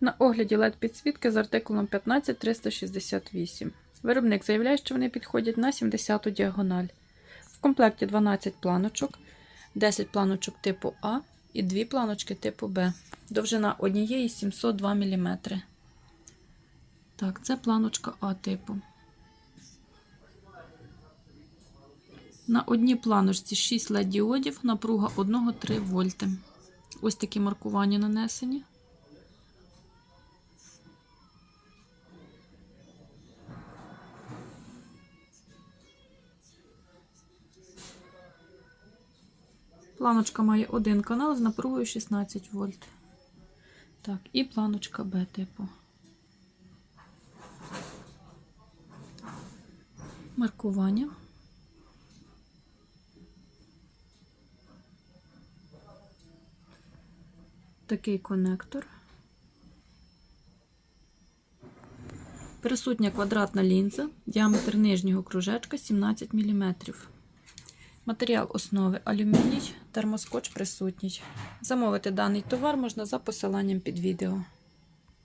На огляді LED підсвітки з артикулом 15368. Виробник заявляє, що вони підходять на 70 діагональ. В комплекті 12 планочок, 10 планочок типу А і 2 планочки типу Б. Довжина однієї 702 мм. Так, це планочка А типу. На одній планочці 6 LED діодів, напруга 1-3 вольти. Ось такі маркування нанесені. Планочка має один канал з напругою 16 вольт. Так, і планочка Б типу. Маркування. Такий конектор. Присутня квадратна лінза, діаметр нижнього кружечка 17 мм. Матеріал основи алюміній, термоскотч присутній. Замовити даний товар можна за посиланням під відео.